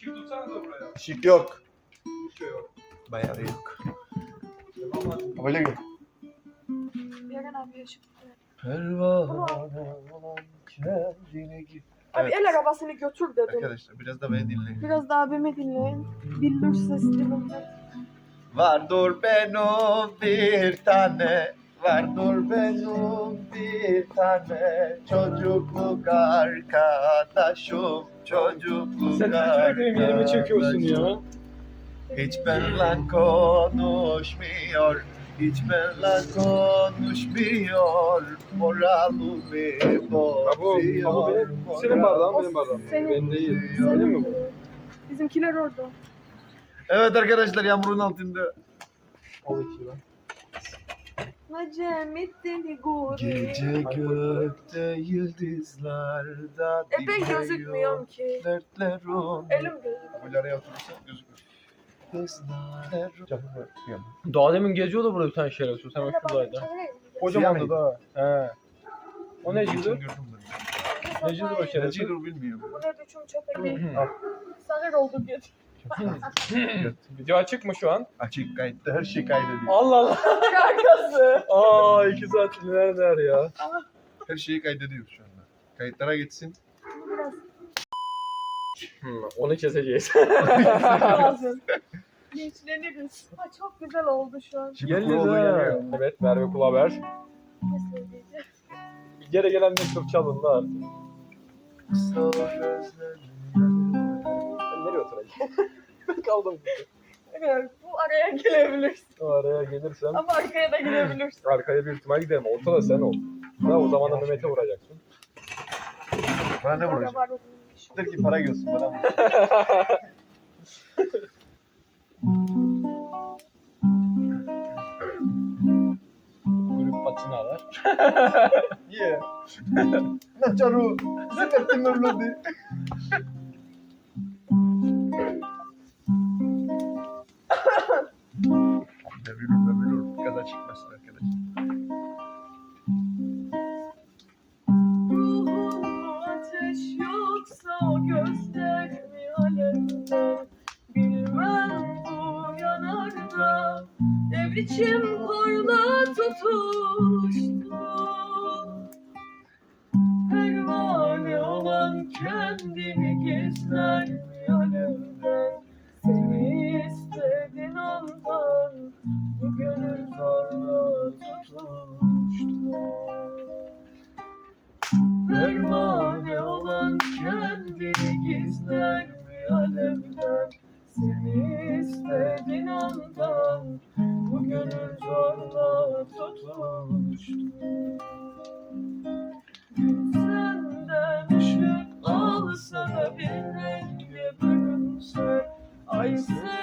Işık tutsanıza buraya. Işık yok. Bir şey yok. Bayağı da yok. Tamam Böyle gel. Yaren abi ışık. Pervane olan kendine git. Abi Evet. el arabasını götür dedim. Arkadaşlar biraz da beni dinleyin. Biraz da abimi dinleyin. Billur sesli Vardır benim bir tane Vardır benim bir tane Çocukluk arkadaşım Çocukluk Sen sürekli benim yerime çekiyorsun ya. Hiç benimle konuşmuyor Hiç benimle konuşmuyor Moralimi bozuyor benim, senin bardağın benim bardağım. Senin. Benim değil. Senin Benim mi bu? Bizimkiler orada. Evet arkadaşlar yağmurun altında Al iki lan. Nacemettin Guri. Gece gökte yıldızlarda E ben gözükmüyorum ki. Dertlerim Elim gözüküyor. Böyle araya oturursan gözükür Kızlar Daha demin geziyordu burada bir tane şerefsiz. Şuradaydı. bakayım, çevireyim. Kocamandı da. He. O ne gördüm Ne cüzdü o şerefsiz? Necidir bilmiyorum Bu ne biçim çöpe değil. Al. Sanır oldu git. Video açık mı şu an? Açık kayıtta her şey kaydediyor Allah Allah. Arkası. Aa iki saat neler neler ya. Her şeyi kaydediyor şu anda Kayıtlara geçsin Biraz Hmm, onu keseceğiz. lazım. Gençleniriz. Ha, çok güzel oldu şu an. Şimdi Geldi kurulu geliyor. Evet Merve Kulaber. Ne söyleyeceğim? Geri gelen de çok çalındı artık. Kısa gözlerim kaldım. Evet, bu araya gelebilirsin. O araya gelirsem Ama arkaya da gidebilirsin. arkaya bir ihtimal giderim. Ortada sen ol. Ha, o zaman da Mehmet'e vuracaksın. Bana ne Orada vuracak? var. Der ki para görsün bana vur. Grup patinalar. Yeah Nacharu Seperti merlodi o gözlerimi alevden Bilmem bu yanarda ne biçim korla tutuştu. Pervane olan kendini gizler Christ.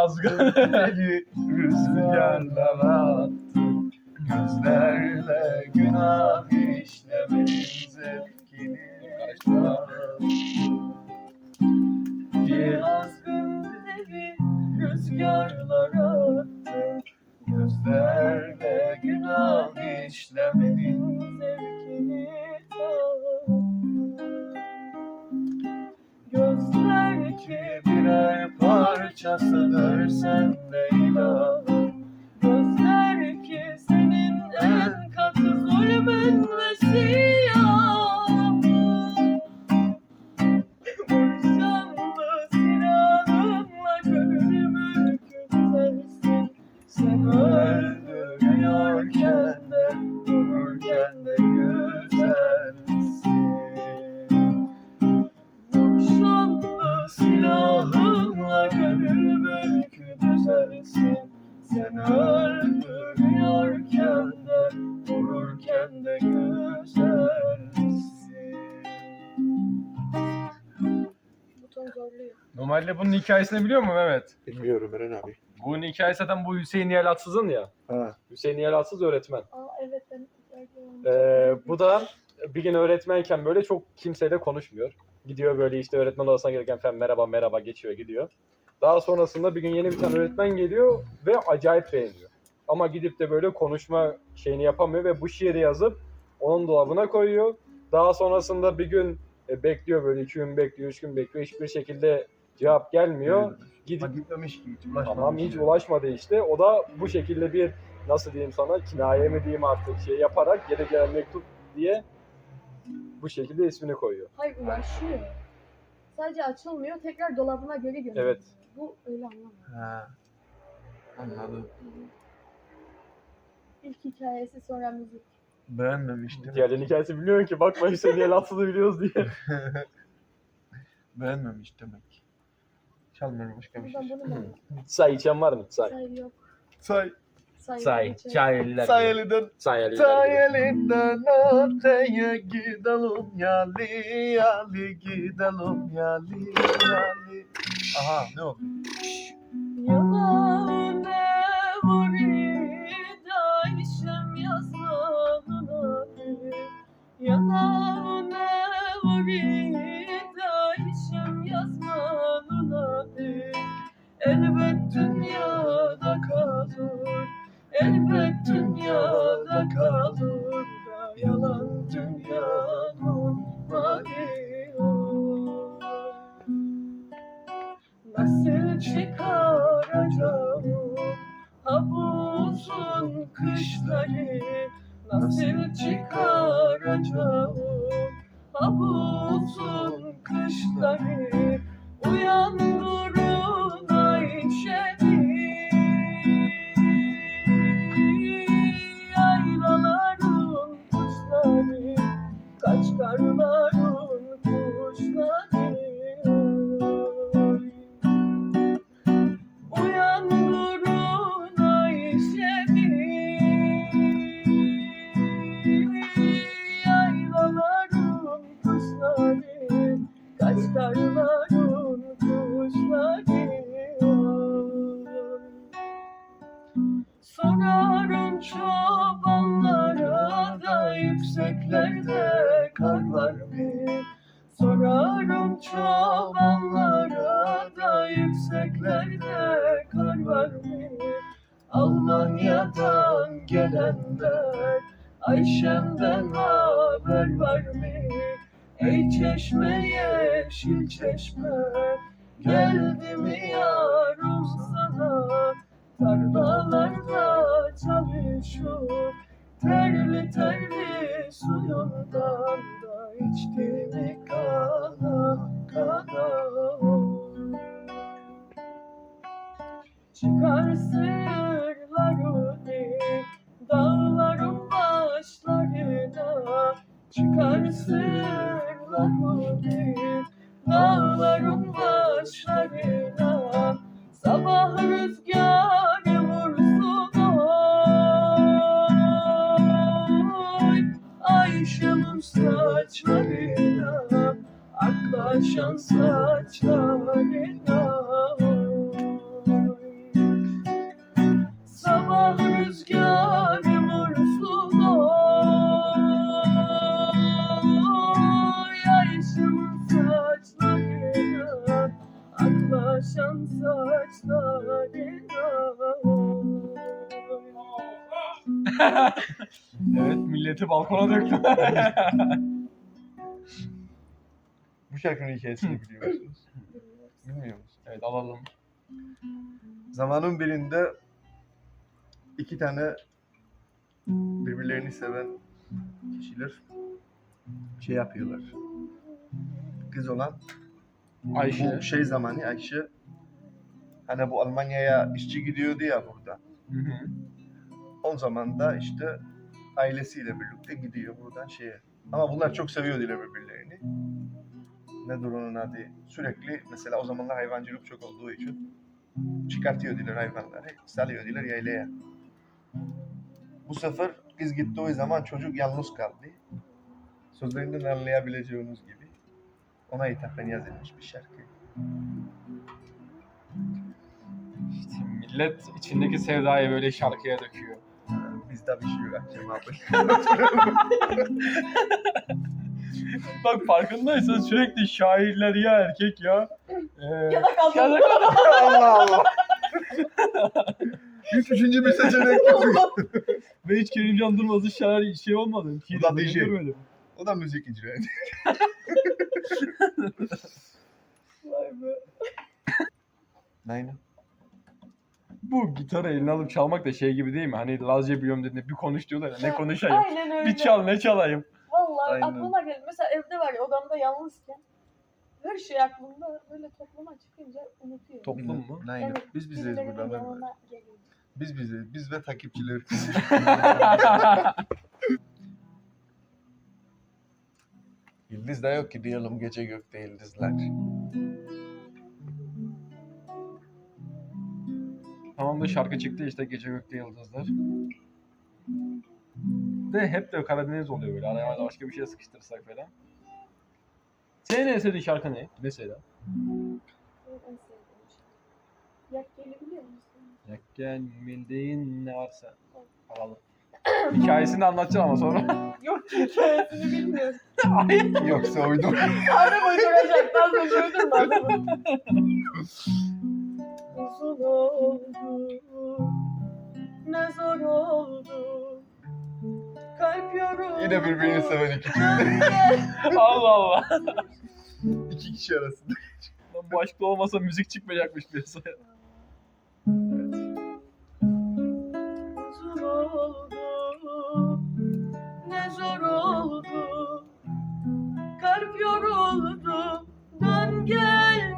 Yazgın. Beni rüzgarlar attı Gözlerle Normalde bunun hikayesini biliyor musun Mehmet? Bilmiyorum Eren abi. Bunun hikayesi zaten bu Hüseyin Yelatsız'ın ya. Ha. Hüseyin Yelatsız öğretmen. Aa evet ben. Ee, bu da bir gün öğretmenken böyle çok kimseyle konuşmuyor. Gidiyor böyle işte öğretmen odasına gelirken falan merhaba merhaba geçiyor gidiyor. Daha sonrasında bir gün yeni bir tane öğretmen geliyor ve acayip beğeniyor. Ama gidip de böyle konuşma şeyini yapamıyor ve bu şiiri yazıp onun dolabına koyuyor. Daha sonrasında bir gün e, bekliyor böyle iki gün bekliyor, üç gün bekliyor. Hiçbir şekilde cevap gelmiyor. Gidip gitmemiş ki hiç ulaşmamış. Tamam hiç yani. ulaşmadı işte. O da bu şekilde bir nasıl diyeyim sana kinaye mi diyeyim artık şey yaparak geri gelen mektup diye bu şekilde ismini koyuyor. Hayır ulaşıyor. Sadece açılmıyor tekrar dolabına geri gönderiyor. Evet. Bu öyle anlamıyor. Ha. Anladım. İlk hikayesi sonra müzik. Beğenmemiştim. Diğerlerinin hikayesi biliyorsun ki bakma işte niye lafsızı biliyoruz diye. Beğenmemiş demek. Çalmıyor başka bir Buradan şey. bunu. Say içen var mı? Say. Say yok. Say. Say. Say. geçer. Çayeliler. Say elinden. Çayeliler. Say elinden öteye gidelim yali yali gidelim yali yali. Aha ne oldu? Kaç var mı? Sorarım çobanlara da yükseklerde kar var mı? Almanya'dan gelenler Ayşem'den haber var mı? Ey çeşme yeşil çeşme Geldi mi yarım sana Tarlalarda çalışıyor Terli terli suyundan da içtiğimi kana kana Çıkar milleti balkona döktü. Bu şarkının hikayesini biliyor musunuz? Bilmiyor musunuz? evet alalım. Zamanın birinde iki tane birbirlerini seven kişiler şey yapıyorlar. Kız olan Ayşe. bu şey zamanı Ayşe hani bu Almanya'ya işçi gidiyordu ya burada. Hı hı. O zaman da işte ailesiyle birlikte gidiyor buradan şeye. Ama bunlar çok seviyordular birbirlerini. Nedir onun adı? Sürekli mesela o zamanlar hayvancılık çok olduğu için çıkartıyor diyorlar hayvanları. Salıyor diyorlar yaylaya. Bu sefer kız gittiği zaman çocuk yalnız kaldı. Sözlerinden anlayabileceğiniz gibi. Ona ithafen yazılmış bir şarkı. İşte millet içindeki sevdayı böyle şarkıya döküyor. Bir şey abi. Bak farkındaysan sürekli şairler ya erkek ya. Ee, Ya da kadın. ya da Allah Allah. Hiç üçüncü bir seçenek yok. Ve hiç Kerimcan Durmaz'ın şair şey olmadı. Bu da DJ. görmedim. O da müzik icra. Vay be. Aynen. Bu gitarı eline alıp çalmak da şey gibi değil mi? Hani Lazca biliyorum dediğinde bir konuş diyorlar ya ne konuşayım? Aynen öyle. Bir çal ne çalayım? Vallahi Aynen. aklıma geldi. Mesela evde var ya odamda yalnızken her şey aklımda böyle topluma çıkınca unutuyorum. Toplum mu? Aynen. Evet, Biz bizeyiz burada. Yanına gelince. Biz bizeyiz. Biz ve takipçiler. Yıldız da yok ki diyelim gece gökte yıldızlar. Tamam da şarkı çıktı işte Gece Gökte Yıldızlar. De hep de Karadeniz oluyor böyle. Araya da başka bir şey sıkıştırırsak falan. Senin en sevdiğin şarkı ne? Mesela. Yak gelebiliyor musun? Yak gel bildiğin ne varsa. Havalı. Hikayesini anlatacaksın ama sonra. Yok hikayesini bilmiyorum. Yoksa uydum. Adam uyduracak. Ben de uydurdum adamı. Uzun oldu. Ne zor oldu. Kalp yoruldu. Yine birbirini seven iki çift. Allah Allah. iki kişi arasında. Lan bu aşkta olmasa müzik çıkmayacakmış piyasaya. Uzun oldu. Ne zor oldu. Kalp yoruldu. Dön gel.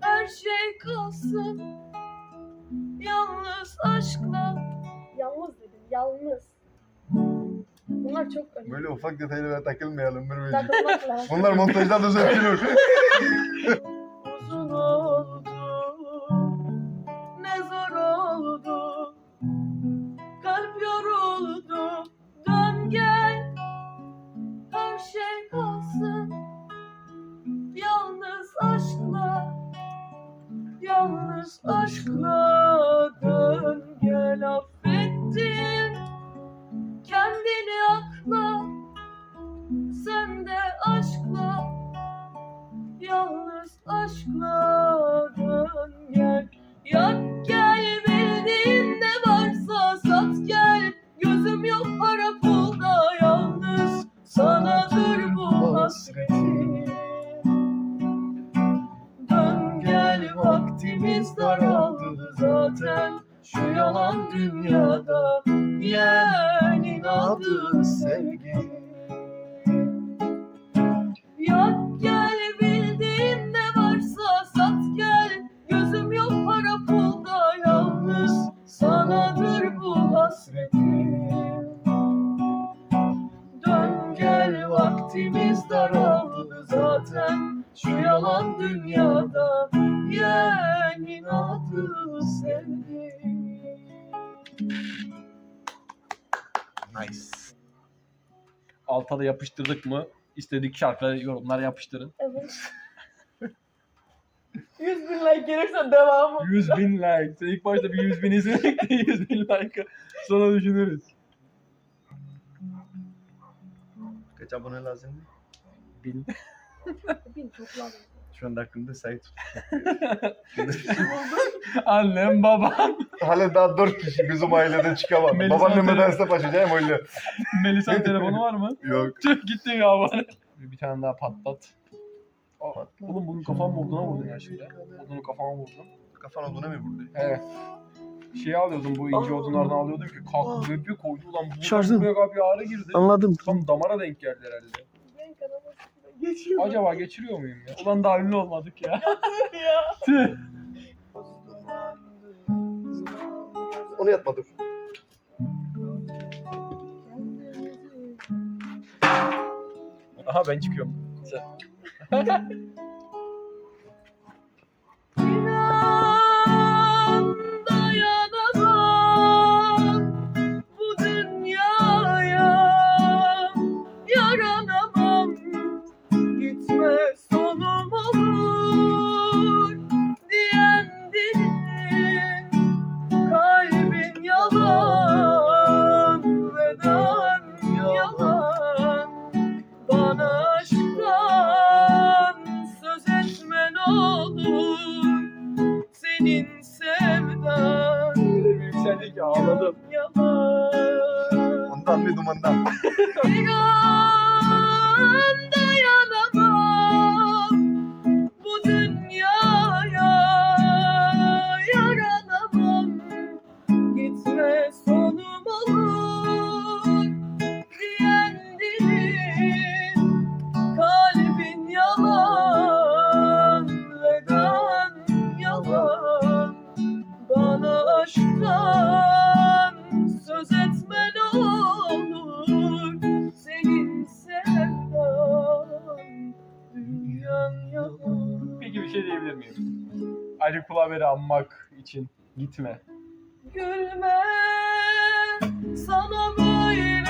Her şey kalsın. Yalnız aşkla. Yalnız dedim. Yalnız. Bunlar çok önemli. Böyle ufak detaylara takılmayalım Mürveci. Takılmak lazım. Bunlar montajda düzeltilir. Uzun oldu, ne zor oldu, kalp yoruldu, dön gel, her şey kalsın, yalnız aşkla, yalnız aşkla day. Yeğenin adı sevgi Alta da yapıştırdık mı? İstedik şarkıları yorumlara yapıştırın. Evet 100 bin like gelirse devamı 100 bin like. İlk başta bir 100 bin izledik de 100 bin like. Sonra düşünürüz. Kaç abone lazım? Bin. Bin toplam Şu anda aklımda sayı tut. Annem, babam, Hala daha dört kişi bizim aileden çıkamadı. Melisa Babaanneme Antep- derste başlayacağım öyle. Melisa'nın telefonu var mı? Yok. Tüh gitti galiba. Bir tane daha patlat. Patlat. Oğlum bugün kafam vurduğuna vurdun ya şimdi. Odunu kafama vurdun. Kafan oduna mı vurdu? Evet. Şey alıyordum bu ince Aa. odunlardan alıyordum ki kalk ve bir koydu ulan buradan Şarjım. buraya bir ağrı girdi. Anladım. Tam damara denk geldi herhalde. Geçiyorum Acaba geçiriyor muyum ya? Ulan daha ünlü olmadık ya. ya Tüh. Onu yatma dur. Aha ben çıkıyorum. İnan senin sevdan Yükseldik ağladım. Yalan. Ondan bir dumandan. Kulaver'i anmak için gitme. Gülme sana böyle